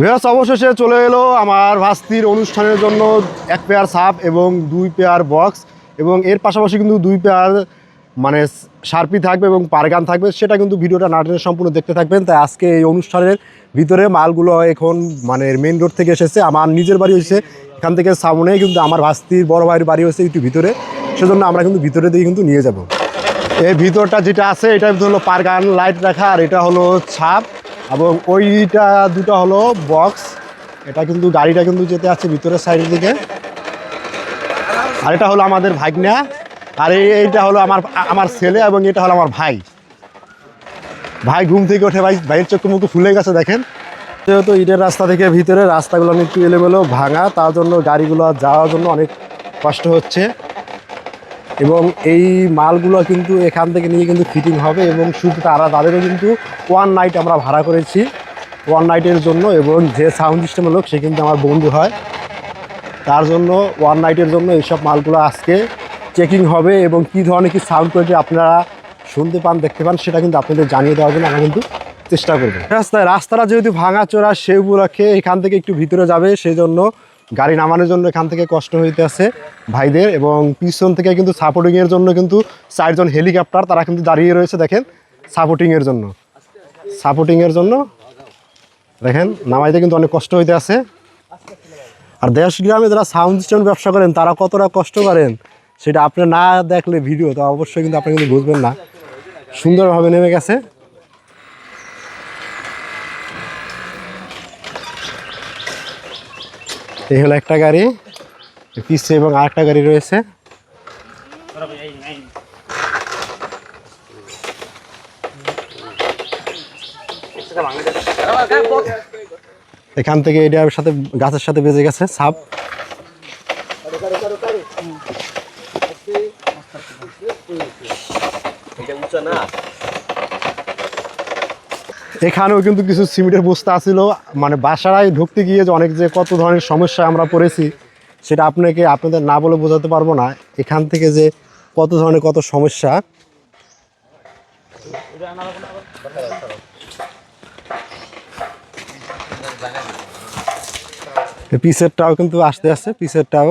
Viewers অবশেষে চলে এলো আমার ভাস্তির অনুষ্ঠানের জন্য এক পেয়ার সাপ এবং দুই পেয়ার বক্স এবং এর পাশাপাশি কিন্তু দুই পেয়ার মানে সার্পি থাকবে এবং পারগান থাকবে। সেটা কিন্তু ভিডিওটা নাটনের সম্পূর্ণ দেখতে থাকবেন। তাই আজকে এই অনুষ্ঠানের ভিতরে মালগুলো এখন মানে মেন রোড থেকে এসেছে। আমার নিজের বাড়ি হয়েছে এখান থেকে সামনে, কিন্তু আমার ভাস্তির বড় ভাইয়ের বাড়ি হয়েছে একটু ভিতরে। সেজন্য আমরা কিন্তু ভিতরে দিয়ে কিন্তু নিয়ে যাব। এই ভিতরটা যেটা আছে, এটা হলো পারগান লাইট রাখা, আর এটা হলো ছাপ এবং ওইটা দুটো হলো বক্স এটা কিন্তু গাড়িটা কিন্তু যেতে আছে ভিতরের সাইডের দিকে। আর এটা হলো আমাদের ভাগ্না। আর এইটা হলো আমার আমার ছেলে এবং এটা হলো আমার ভাই। ভাই ঘুম থেকে ওঠে ভাই ভাইয়ের চোখ মুখ ফুলে গেছে, দেখেন। যেহেতু ইটের রাস্তা থেকে ভিতরে রাস্তাগুলো একটু এলোমেলো ভাঙা, তার জন্য গাড়িগুলো যাওয়ার জন্য অনেক কষ্ট হচ্ছে। এবং এই মালগুলো কিন্তু এখান থেকে নিয়ে কিন্তু ফিটিং হবে এবং শুধু তারা তাদেরও কিন্তু ওয়ান নাইট আমরা ভাড়া করেছি ওয়ান নাইটের জন্য এবং যে সাউন্ড সিস্টেমের লোক সে কিন্তু আমার বন্ধু হয়। তার জন্য ওয়ান নাইটের জন্য এইসব মালগুলো আজকে চেকিং হবে এবং কী ধরনের কি সাউন্ড কোয়ালিটি আপনারা শুনতে পান, দেখতে পান, সেটা কিন্তু আপনাদের জানিয়ে দেওয়ার জন্য আমরা কিন্তু চেষ্টা করব। রাস্তায়, রাস্তাটা যেহেতু ভাঙা চোরা সে উপলক্ষে এখান থেকে একটু ভিতরে যাবে সেই জন্য গাড়ি নামানোর জন্য এখান থেকে কষ্ট হইতে আছে ভাইদের এবং পিছন থেকে কিন্তু সাপোর্টিংয়ের জন্য কিন্তু চারজন হেলিকপ্টার তারা কিন্তু দাঁড়িয়ে রয়েছে, দেখেন সাপোর্টিংয়ের জন্য। সাপোর্টিংয়ের জন্য, দেখেন, নামাইতে কিন্তু অনেক কষ্ট হইতে আছে। আর দেশ গ্রামে যারা সাউন্ড সিস্টেম ব্যবসা করেন, তারা কতটা কষ্ট করেন, সেটা আপনি না দেখলে ভিডিও তো অবশ্যই কিন্তু আপনি কিন্তু বুঝবেন না। সুন্দরভাবে নেমে গেছে। এই হলো একটা গাড়ি পিছে এবং আরেকটা গাড়ি রয়েছে। এখান থেকে এটার সাথে গাছের সাথে বেজে গেছে সাপ। এখানেও কিন্তু কিছু সিমেন্টের বস্তা আছিল মানে বাসায় ঢুকতে গিয়ে যে অনেক যে কত ধরনের সমস্যা আমরা পড়েছি, সেটা আপনাকে আপনাদের না বলে বোঝাতে পারব না। এখান থেকে যে কত ধরনের কত সমস্যা। পিসেরটাও কিন্তু আসতে আসছে পিসেরটাও।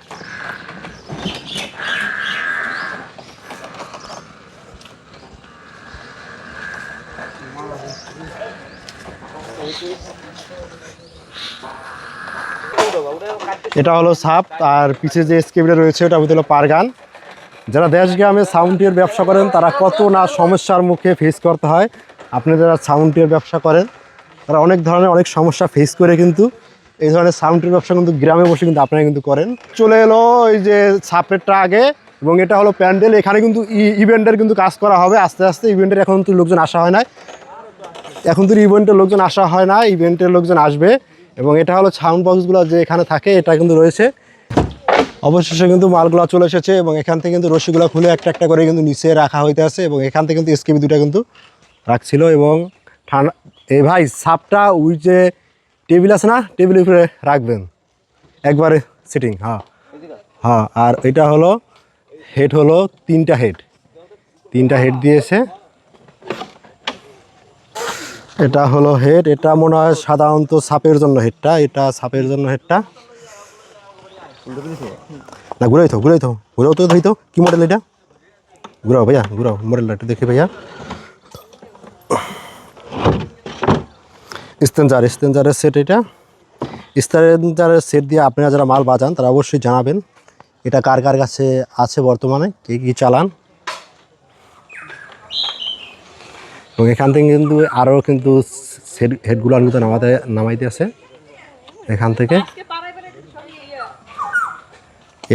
এটা হলো সাপ, আর পিছে যে স্কেপটা রয়েছে, ওটা হলো পারগান। যারা দেশ গ্রামে সাউন্ডের ব্যবসা করেন, তারা কত না সমস্যার মুখে ফেস করতে হয়। আপনি যারা সাউন্ডের ব্যবসা করেন, তারা অনেক ধরনের অনেক সমস্যা ফেস করে কিন্তু, এই ধরনের সাউন্ডের ব্যবসা কিন্তু গ্রামে বসে কিন্তু আপনারা কিন্তু করেন। চলে এলো এই যে সাপেরটা আগে এবং এটা হলো প্যান্ডেল, এখানে কিন্তু ইভেন্টের কিন্তু কাজ করা হবে। আস্তে আস্তে ইভেন্টের এখন কিন্তু লোকজন আসা হয় না এখন তো ইভেন্টের লোকজন আসা হয় না ইভেন্টের লোকজন আসবে এবং এটা হলো সাউন্ড বক্সগুলো যে এখানে থাকে, এটা কিন্তু রয়েছে। অবশেষে কিন্তু মালগুলো চলে এসেছে এবং এখান থেকে কিন্তু রশিগুলো খুলে একটা একটা করে কিন্তু নিচে রাখা হইতে আছে এবং এখান থেকে কিন্তু এসকেবি দুটা কিন্তু রাখছিল এবং ঠান্ডা এ ভাই, সাপটা ওই যে টেবিল আছে না টেবিলের উপরে রাখবেন। একবারে সিটিং হ্যাঁ। হ্যাঁ আর এটা হলো হেড হলো তিনটা হেড তিনটা হেড দিয়েছে। এটা হলো হেড এটা মনে হয় সাধারণত সাপের জন্য হেডটা এটা সাপের জন্য হেডটা না, ঘুরাই তো ঘুরাই তো ঘুরাও তো ধরি তো, কি মডেল এটা? ঘুরাও ভাইয়া, ঘুরাও মডেলটা একটু দেখি ভাইয়া। স্টেঞ্জার স্টেঞ্জারের সেট এটা। স্টেঞ্জারের সেট দিয়ে আপনারা যারা মাল বাজান, তারা অবশ্যই জানাবেন, এটা কার কার কাছে আছে বর্তমানে, কে কী চালান। এবং এখান থেকে কিন্তু আরও কিন্তু হেডগুলো কিন্তু নামাতে নামাইতে আছে। এখান থেকে।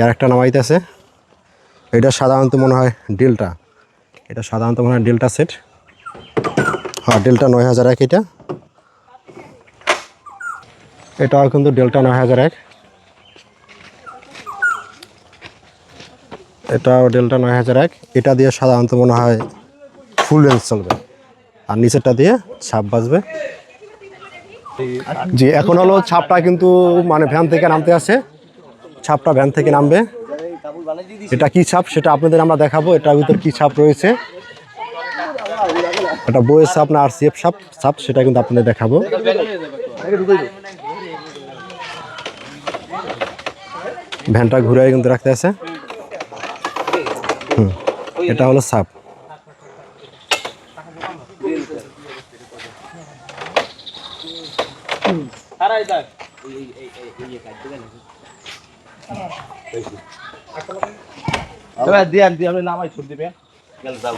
এর একটা নামাইতে আছে। এটা সাধারণত মনে হয় ডেলটা। এটা সাধারণত মনে হয় ডেল্টা সেট। হ্যাঁ ডেল্টা নয় হাজার এক এটা। এটাও কিন্তু ডেল্টা নয় হাজার এক। এটাও ডেল্টা নয় হাজার এক। এটা দিয়ে সাধারণত মনে হয় ফুল রেঞ্জ চলবে। আর নিচেরটা দিয়ে ছাপ বাজবে। জি, এখন হলো ছাপটা কিন্তু মানে ভ্যান থেকে নামতে আসে। ছাপটা ভ্যান থেকে নামবে। এটা কি ছাপ সেটা আপনাদের আমরা দেখাবো। এটার ভিতর কি ছাপ রয়েছে। এটা বইয়ের ছাপ না আর সিএফ ছাপ ছাপ সেটা কিন্তু আপনাদের দেখাবো। ভ্যানটা ঘুরে কিন্তু রাখতে আছে হুম, এটা হলো সাপ দিয়ান দিয়ে আপনি নামাই ছুট গেলে যাও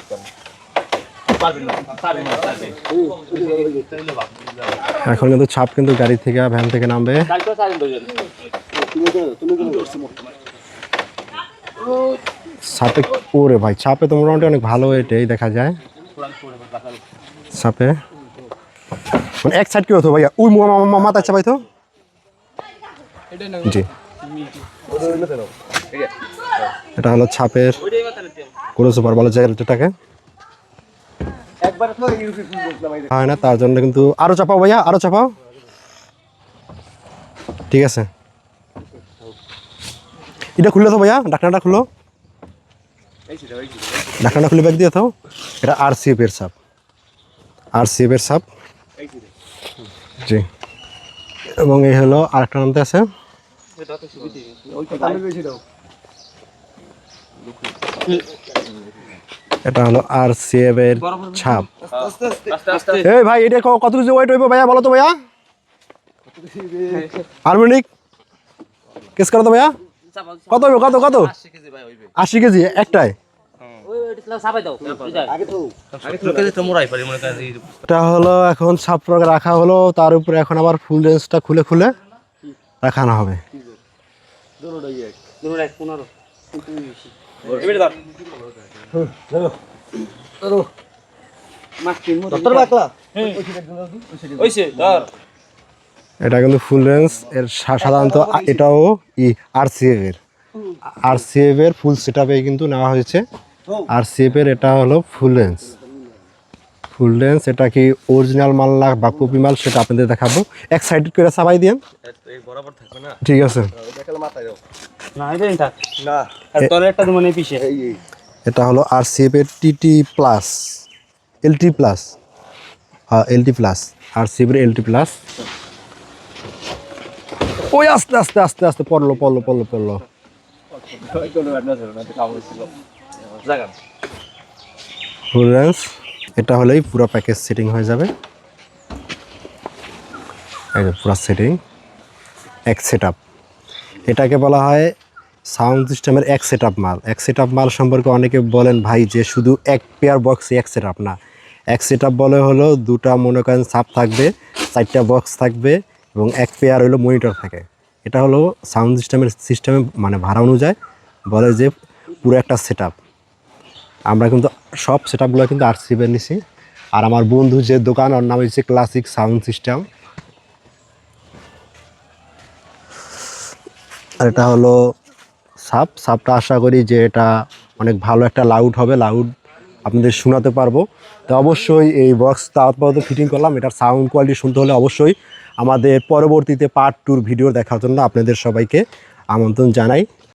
এখন কিন্তু ছাপ কিন্তু গাড়ি থেকে ভ্যান থেকে নামবে। সাপে ওরে ভাই ছাপে তো মোটামুটি অনেক ভালো এটাই দেখা যায়। ছাপে। মানে এক সাইড কি হতো ভাইয়া? ওই মা- মা- মা- মাথায় চাপাই তো জি। এটা হলো ছাপের কোনো সুপার ভালো এই হয় না, তার জন্য কিন্তু আরও চাপাও ভাইয়া, আরও চাপাও। ঠিক আছে। এটা খুললে তো ভাইয়া ডাক্তারটা খুলো। ডাক্তারটা খুলে ব্যাগ দিয়ে তো এটা আর সিএফ এর সাপ আর সিএফ এর সাপ জি। এবং এই হলো আরেকটা নামতে আছে। এটা হলো আর সিএফ এর ছাপ। এই ভাই, এটা কত কিছু ওয়েট হইব ভাইয়া, বলো তো ভাইয়া? হারমোনিক? কেস করো তো ভাইয়া। কত হইব, কত কত? আশি কেজি একটাই এটা হলো এখন ছাপ্র রাখা হলো, তার উপরে এখন আবার ফুল রেঞ্জটা খুলে খুলে রাখানো হবে। এটা কিন্তু ফুল রেঞ্জ, এর সাধারণত এটাও ই আর সিএফ এর। আর সিএফ এর ফুল সেট কিন্তু নেওয়া হয়েছে। আর সিএফ এর এটা হলো ফুল রেঞ্জ ফুল রেঞ্জ এটা কি অরিজিনাল মাল না বা কপি মাল সেটা আপনাদের দেখাবো। এক করে সাবাই দিন এই বরাবর থাকবে না? ঠিক আছে। মনে এটা হলো আর সিএফ এর টিটি প্লাস এলটি প্লাস হ্যাঁ এলটি প্লাস আর সিএফ এর এলটি প্লাস ওই আস্তে আস্তে আস্তে আস্তে পড়ল পড়ল পড়ল পড়ল। কোনো ব্যাড না ছিল না কামড় ছিল জায়গা ফুল রেঞ্জ এটা হলেই পুরো প্যাকেজ সেটিং হয়ে যাবে। পুরো সেটিং এক সেট এটাকে বলা হয় সাউন্ড সিস্টেমের এক সেট মাল। এক সেট মাল সম্পর্কে অনেকে বলেন, ভাই, যে শুধু এক পেয়ার বক্সে এক সেট না। এক সেট বলে হলো দুটা মনে করেন সাপ থাকবে, চারটা বক্স থাকবে এবং এক পেয়ার হলো মনিটর থাকে। এটা হলো সাউন্ড সিস্টেমের সিস্টেমে মানে ভাড়া অনুযায়ী বলে যে পুরো একটা সেট আমরা কিন্তু সব সেট আপগুলো কিন্তু আর নিছি। আর আমার বন্ধু যে দোকান, ওর নাম হচ্ছে ক্লাসিক সাউন্ড সিস্টেম আর এটা হলো সাপ সাপটা আশা করি যে এটা অনেক ভালো একটা লাউড হবে। লাউড আপনাদের শোনাতে পারব। তো অবশ্যই এই বক্সটা আপাতত ফিটিং করলাম। এটার সাউন্ড কোয়ালিটি শুনতে হলে অবশ্যই আমাদের পরবর্তীতে পার্ট টুর ভিডিও দেখার জন্য আপনাদের সবাইকে আমন্ত্রণ জানাই।